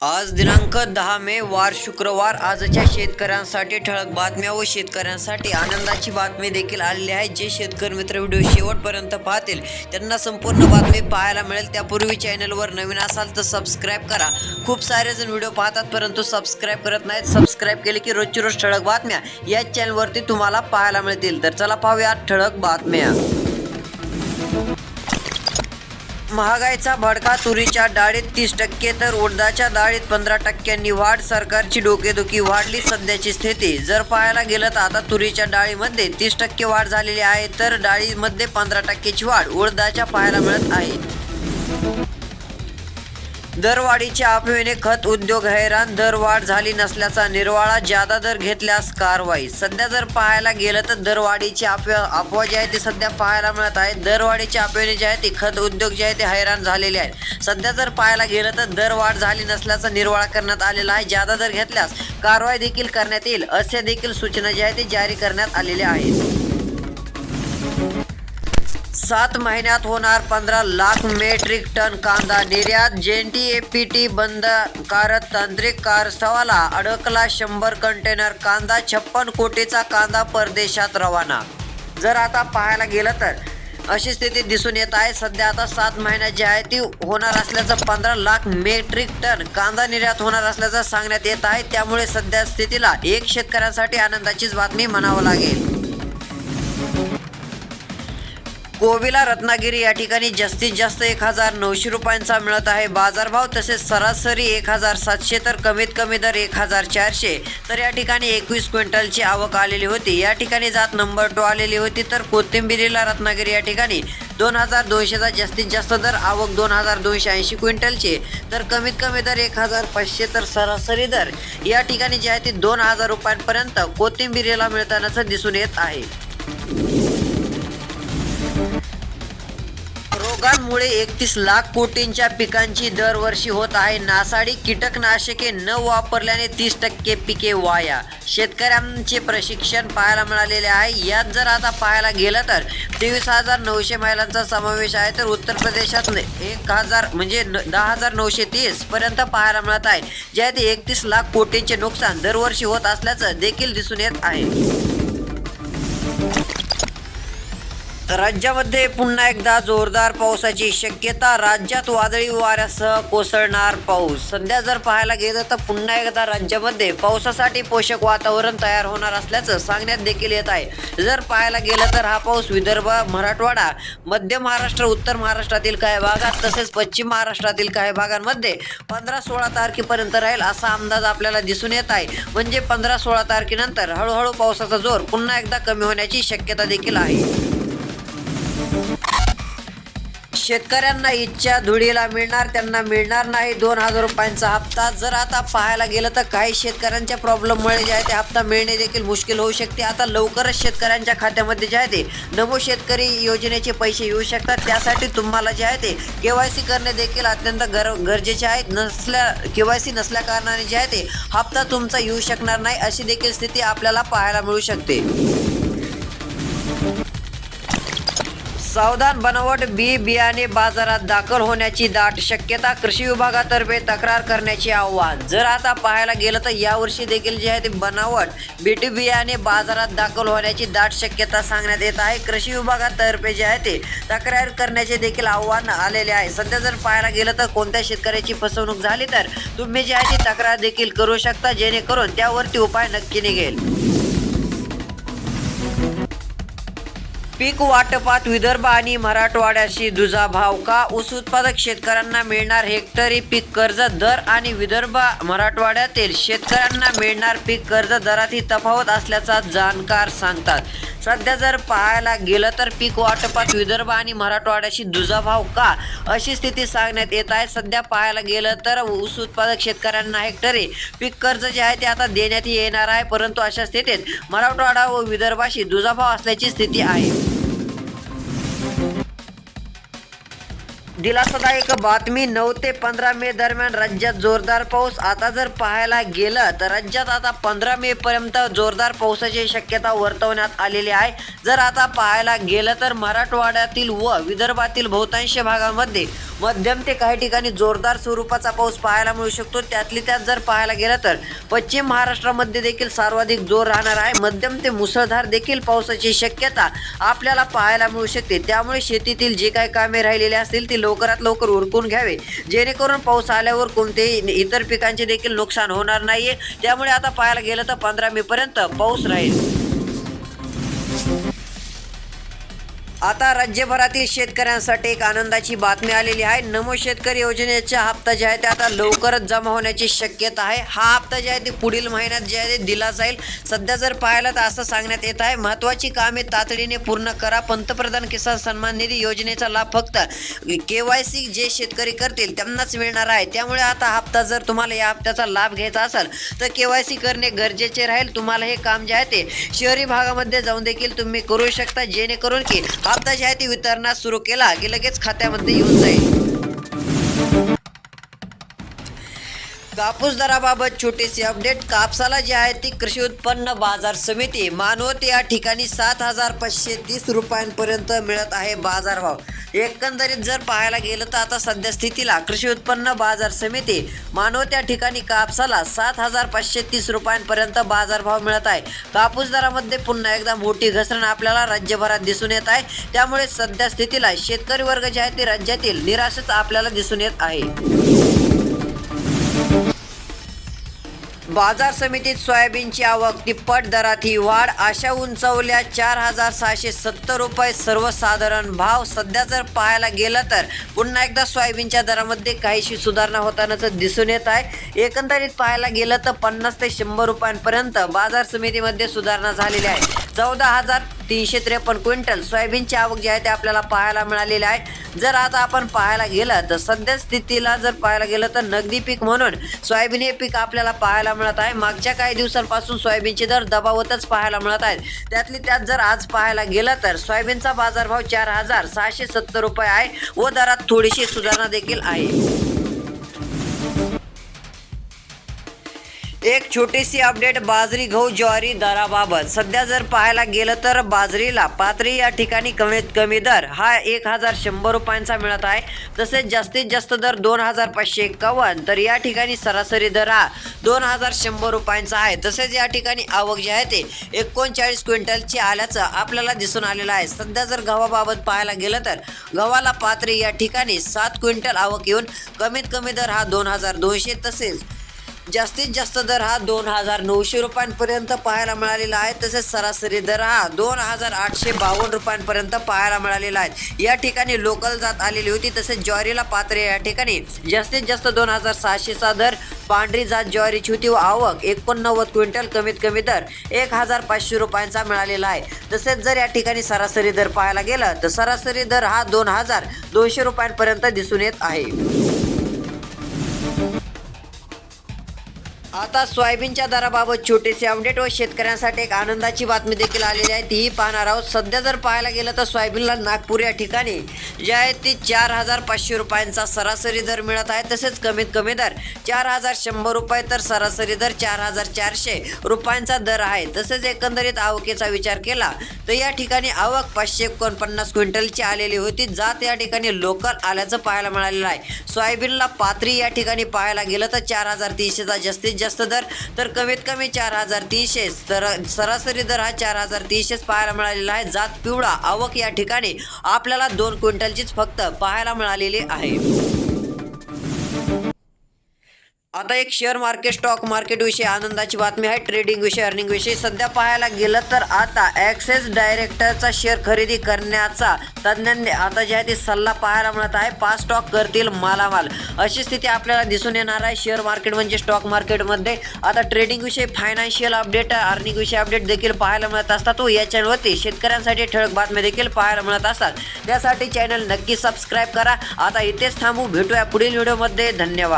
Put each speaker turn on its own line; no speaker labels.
आज दिनांक दहा मे वार शुक्रवार. आजच्या शेतकऱ्यांसाठी ठळक बातम्या व शेतकऱ्यांसाठी आनंदाची बातमी देखील आलेली आहे. जे शेतकरी मित्र व्हिडिओ शेवटपर्यंत पाहतील त्यांना संपूर्ण बातमी पाहायला मिळेल. त्यापूर्वी चॅनलवर नवीन असाल तर सबस्क्राईब करा. खूप सारे जण व्हिडिओ पाहतात परंतु सबस्क्राईब करत नाहीत. सबस्क्राईब केले की रोजची रोज ठळक बातम्या याच चॅनलवरती तुम्हाला पाहायला मिळतील. तर चला पाहूया ठळक बातम्या. महागाईचा भडका तुरीच्या डाळीत तीस टक्के तर उडदाच्या डाळीत पंधरा टक्क्यांनी वाढ सरकारची डोकेदुखी वाढली सध्याची स्थिती. जर पाहायला गेलं तर आता तुरीच्या डाळीमध्ये तीस टक्के वाढ झालेली आहे तर डाळीमध्ये पंधरा टक्क्याची वाढ उडदाच्या पाहायला मिळत आहे. दरवाढीच्या अफवेने खत उद्योग हैराण दरवाढ झाली नसल्याचा निर्वाळा जादा दर घेतल्यास कारवाई. सध्या जर पाहायला गेलं तर दरवाढीची अफवा अफवा जी आहे ती सध्या पाहायला मिळत आहे. दरवाढीच्या अफवेने जे आहे ते खत उद्योग जे आहे ते हैराण झालेले आहेत. सध्या जर पाहायला गेलं तर दरवाढ झाली नसल्याचा निर्वाळा करण्यात आलेला आहे जादा दर घेतल्यास कारवाई देखील करण्यात येईल असे देखील सूचना जी आहे ती जारी करण्यात आलेल्या आहेत. सात महिन्यात होणार पंधरा लाख मेट्रिक टन कांदा निर्यात. जेएनटी एपीटी बंदकारक तांत्रिक कारस्थळाला अडकला शंभर कंटेनर कांदा छप्पन कोटीचा कांदा परदेशात रवाना. जर आता पाहायला गेलं तर अशी स्थिती दिसून येत आहे. सध्या आता सात महिन्यात जी आहे ती होणार असल्याचं पंधरा लाख मेट्रिक टन कांदा निर्यात होणार असल्याचं सांगण्यात येत आहे. त्यामुळे सध्या स्थितीला एक शेतकऱ्यांसाठी आनंदाचीच बातमी म्हणावं लागेल. कोबीला रत्नागिरी या ठिकाणी जास्तीत जास्त एक हजार नऊशे रुपयांचा मिळत आहे. बाजारभाव तसेच सरासरी एक हजार सातशे तर कमीत कमी दर एक हजार चारशे. तर या ठिकाणी एकवीस क्विंटलची आवक आलेली होती. या ठिकाणी जात नंबर टू आलेली होती. तर कोथिंबिरीला रत्नागिरी या ठिकाणी दोन हजार दोनशेचा जास्तीत जास्त दर आवक दोन हजार दोनशे ऐंशी क्विंटलचे. तर कमीत कमी दर एक हजार पाचशे तर सरासरी दर. या ठिकाणी जे आहे ते दोन हजार रुपयांपर्यंत कोथिंबिरीला मिळतानाचं दिसून येत आहे. रोगांमुळे एकतीस लाख कोटींच्या पिकांची दरवर्षी होत आहे. नासाडी कीटकनाशके न वापरल्याने तीस टक्के पिके वाया. शेतकऱ्यांचे प्रशिक्षण पाहायला मिळालेले आहे. यात जर आता पाहायला गेलं तर तेवीस हजार नऊशे महिलांचा समावेश आहे तर उत्तर प्रदेशात एक हजार म्हणजे न- दहा हजार नऊशे तीस पर्यंत पाहायला मिळत आहे. ज्यात एकतीस लाख कोटींचे नुकसान दरवर्षी होत असल्याचं देखील दिसून येत आहे. राज्यामध्ये पुन्हा एकदा जोरदार पावसाची शक्यता. राज्यात वादळी वाऱ्यासह कोसळणार पाऊस. सध्या जर पाहायला गेलं तर पुन्हा एकदा राज्यामध्ये पावसासाठी पोषक वातावरण तयार होणार असल्याचं सांगण्यात देखील येत आहे. जर पाहायला गेलं तर हा पाऊस विदर्भ मराठवाडा मध्य महाराष्ट्र उत्तर महाराष्ट्रातील काही भागात तसेच पश्चिम महाराष्ट्रातील काही भागांमध्ये पंधरा सोळा तारखेपर्यंत राहील असा अंदाज आपल्याला दिसून येत आहे. म्हणजे पंधरा सोळा तारखेनंतर हळूहळू पावसाचा जोर पुन्हा एकदा कमी होण्याची शक्यता देखील आहे. शेतकऱ्यांना इच्छा धुळीला मिळणार त्यांना मिळणार नाही. दोन हजार रुपयांचा हप्ता. जर आता पाहायला गेलं तर काही शेतकऱ्यांच्या प्रॉब्लेममुळे जे आहे ते हप्ता मिळणे देखील मुश्किल होऊ शकते. आता लवकरच शेतकऱ्यांच्या खात्यामध्ये जे आहे ते नमो शेतकरी योजनेचे पैसे येऊ शकतात. त्यासाठी तुम्हाला जे आहे ते के वाय सी करणे देखील अत्यंत गर गरजेचे आहे. नसल्या के वाय सी नसल्या कारणाने जे आहे ते हप्ता तुमचा येऊ शकणार नाही. अशी देखील स्थिती आपल्याला पाहायला मिळू शकते. सावधान बनावट बी बियाणे बाजारात दाखल होण्याची दाट शक्यता कृषी विभागातर्फे तक्रार करण्याचे आव्हान. जर आता पाहायला गेलं तर यावर्षी देखील जे आहे ते बनावट बीटी बियाणे बाजारात दाखल होण्याची दाट शक्यता सांगण्यात येत आहे. कृषी विभागातर्फे जे आहे ते तक्रार करण्याचे देखील आव्हान आलेले आहे. सध्या जर पाहायला गेलं तर कोणत्या शेतकऱ्याची फसवणूक झाली तर तुम्ही जे आहे ती तक्रार देखील करू शकता जेणेकरून त्यावरती उपाय नक्की निघेल. पीक वाटपात विदर्भ आणि मराठवाड्याशी दुजाभाव का? ऊस उत्पादक शेतकऱ्यांना मिळणार हेक्टरी पीक कर्ज दर आणि विदर्भ मराठवाड्यातील शेतकऱ्यांना मिळणार पीक कर्ज दरात तफावत असल्याचा जाणकार सांगतात. सध्या जर पाहायला गेलं तर पीक वाटपात विदर्भ आणि मराठवाड्याशी दुजाभाव का? अशी स्थिती सांगण्यात येत आहे. सध्या पाहायला गेलं तर ऊस उत्पादक शेतकऱ्यांना हेक्टरी पीक कर्ज जे आहे ते आता देण्यात येणार आहे. परंतु अशा स्थितीत मराठवाडा व विदर्भाशी दुजाभाव असल्याची स्थिती आहे. दिलासादायक बातमी नऊ ते पंधरा मे दरम्यान राज्यात जोरदार पाऊस. आता जर पाहायला गेलं तर राज्यात आता पंधरा मे पर्यंत जोरदार पावसाची शक्यता वर्तवण्यात आलेली आहे. जर आता पाहायला गेलं तर मराठवाड्यातील व विदर्भातील बहुतांश भागामध्ये मध्यम ते काही ठिकाणी जोरदार स्वरूपाचा पाऊस पाहायला मिळू शकतो. त्यातली त्यात जर पाहायला गेलं तर पश्चिम महाराष्ट्रामध्ये देखील सर्वाधिक जोर राहणार आहे. मध्यम ते मुसळधार देखील पावसाची शक्यता आपल्याला पाहायला मिळू शकते. त्यामुळे शेतीतील जे काही कामे राहिलेली असतील ती लवकरात लवकर उरकून घ्यावे. जेणेकरून पाऊस आल्यावर कोणतेही इतर पिकांचे देखील नुकसान होणार नाहीये. त्यामुळे आता पाहायला गेलं तर पंधरा मे पर्यंत पाऊस राहील. आता राज्यभरातील शेतकऱ्यांसाठी एक आनंदाची बातमी आलेली आहे. नमो शेतकरी योजनेचा हप्ता जे आहे ते आता लवकरच जमा होण्याची शक्यता आहे. हा हप्ता जे आहे ते पुढील महिन्यात जे आहे ते दिला जाईल. सध्या जर पाहिलं तर असं सांगण्यात येत आहे महत्त्वाची कामे तातडीने पूर्ण करा. पंतप्रधान किसान सन्मान निधी योजनेचा लाभ फक्त के वाय सी जे शेतकरी करतील त्यांनाच मिळणार आहे. त्यामुळे आता हप्ता जर तुम्हाला या हप्त्याचा लाभ घ्यायचा असेल तर के वाय सी करणे गरजेचे राहील. तुम्हाला हे काम जे आहे ते शहरी भागामध्ये जाऊन देखील तुम्ही करू शकता. जेणेकरून की हप्ता आहे ती वितरणास सुरू केला की लगेच खात्यामध्ये येऊन जाईल. कापूस दराबाबत छोटीशी अपडेट कापसाला जी आहे ती कृषी उत्पन्न बाजार समिती. मानवत या ठिकाणी सात हजार पाचशे तीस रुपयांपर्यंत मिळत आहे बाजारभाव. एकंदरीत जर पाहायला गेलं तर आता सध्या स्थितीला कृषी उत्पन्न बाजार समिती मानवत या ठिकाणी कापसाला सात हजार पाचशे तीस रुपयांपर्यंत बाजारभाव मिळत आहे. कापूस दरामध्ये पुन्हा एकदा मोठी घसरण आपल्याला राज्यभरात दिसून येत आहे. त्यामुळे सध्या स्थितीला शेतकरी वर्ग जे आहे ते राज्यातील निराशच आपल्याला दिसून येत आहे. बाजार समितीत सोयाबीनची आवक तिप्पट दरात ही वाढ अशा उंचावल्या चार हजार सहाशे सत्तर रुपये सर्वसाधारण भाव. सध्या जर पाहायला गेलं तर पुन्हा एकदा सोयाबीनच्या दरामध्ये काहीशी सुधारणा होतानाचं दिसून येत आहे. एकंदरीत पाहायला गेलं तर पन्नास ते शंभर रुपयांपर्यंत बाजार समितीमध्ये सुधारणा झालेली आहे. चौदा हजार तीनशे त्रेपन्न क्विंटल सोयाबीनची आवक जी आहे ते आपल्याला पाहायला मिळालेली आहे. जर आता आपण पाहायला गेलं तर सध्या स्थितीला जर पाहायला गेलं तर नगदी पीक म्हणून सोयाबीन हे पीक आपल्याला पाहायला मिळत आहे. मागच्या काही दिवसांपासून सोयाबीनचे दर दबावतच पाहायला मिळत आहेत. त्यातली त्यात जर आज पाहायला गेलं तर सोयाबीनचा बाजारभाव चार हजार सहाशे सत्तर रुपये आहे व दरात थोडीशी सुधारणा देखील आहे. एक छोटीशी अपडेट बाजरी गहू ज्वारी दराबाबत. सध्या जर पाहायला गेलं तर बाजरीला पात्री या ठिकाणी कमीत कमी दर. हा एक हजार शंभर रुपयांचा मिळत आहे. तसेच जास्तीत जास्त दर दोन हजार पाचशे एक्कावन्न तर या ठिकाणी सरासरी दर हा दोन हजार शंभर रुपयांचा आहे. तसेच या ठिकाणी आवक जी आहे ते एकोणचाळीस क्विंटलची आल्याचं आपल्याला दिसून आलेलं आहे. सध्या जर गव्हाबाबत पाहायला गेलं तर गव्हाला पात्री या ठिकाणी सात क्विंटल आवक येऊन कमीत कमी दर हा दोन हजार दोनशे. तसेच जास्तीत जास्त दर हा दोन हजार नऊशे रुपयांपर्यंत पाहायला मिळालेला आहे. तसेच सरासरी दर हा दोन हजार आठशे बावन्न रुपयांपर्यंत पाहायला मिळालेला आहे. या ठिकाणी लोकल जात आलेली होती. तसेच ज्वारीला पात्र या ठिकाणी जास्तीत जास्त दोन हजार सहाशेचा दर. पांढरी जात ज्वारीची होती. व आवक एकोणनव्वद क्विंटल कमीत कमी दर एक हजार पाचशे रुपयांचा मिळालेला आहे. तसेच जर या ठिकाणी सरासरी दर पाहायला गेलं तर सरासरी दर हा दोन हजार दोनशे रुपयांपर्यंत दिसून येत आहे. आता सोयाबीनच्या दराबाबत छोटेसे अपडेट व शेतकऱ्यांसाठी एक आनंदाची बातमी देखील आलेली आहे. तीही पाहणार आहोत. सध्या जर पाहायला गेलं तर सोयाबीनला नागपूर या ठिकाणी जे आहे ती चार हजार पाचशे रुपयांचा सरासरी दर मिळत आहे. तसेच कमीत कमी दर चार हजार शंभर रुपये तर सरासरी दर चार हजार चारशे रुपयांचा दर आहे. तसेच एकंदरीत आवकेचा विचार केला तर या ठिकाणी आवक पाचशे एकोणपन्नास क्विंटलची आलेली होती. जात या ठिकाणी लोकल आल्याचं पाहायला मिळालेलं आहे. सोयाबीनला पात्री या ठिकाणी पाहायला गेलं तर चार हजार तीनशेचा जास्तीत जास्त दर तर कमीत कमी चार हजार तीनशे तर सरासरी दर हा चार हजार तीनशेच पाहायला मिळालेला आहे. जात पिवळा आवक या ठिकाणी आपल्याला दोन क्विंटलचीच फक्त पाहायला मिळालेली आहे. आता एक शेअर मार्केट स्टॉक मार्केट विषयी आनंदाची बातमी आहे. ट्रेडिंग विषयी अर्निंग विषयी सध्या पाहायला गेलं तर आता ॲक्सेस डायरेक्टरचा शेअर खरेदी करण्याचा तज्ज्ञांनी आता जे आहे ते सल्ला पाहायला मिळत आहे. पाच स्टॉक करतील मालामाल. अशी स्थिती आपल्याला दिसून येणार आहे. शेअर मार्केट म्हणजे स्टॉक मार्केटमध्ये आता ट्रेडिंग विषयी फायनान्शियल अपडेट अर्निंग विषयी अपडेट देखील पाहायला मिळत असतात. व या चॅनलवरती शेतकऱ्यांसाठी ठळक बातम्या देखील पाहायला मिळत असतात. त्यासाठी चॅनल नक्की सबस्क्राईब करा. आता इथेच थांबू. भेटूया पुढील व्हिडिओमध्ये धन्यवाद.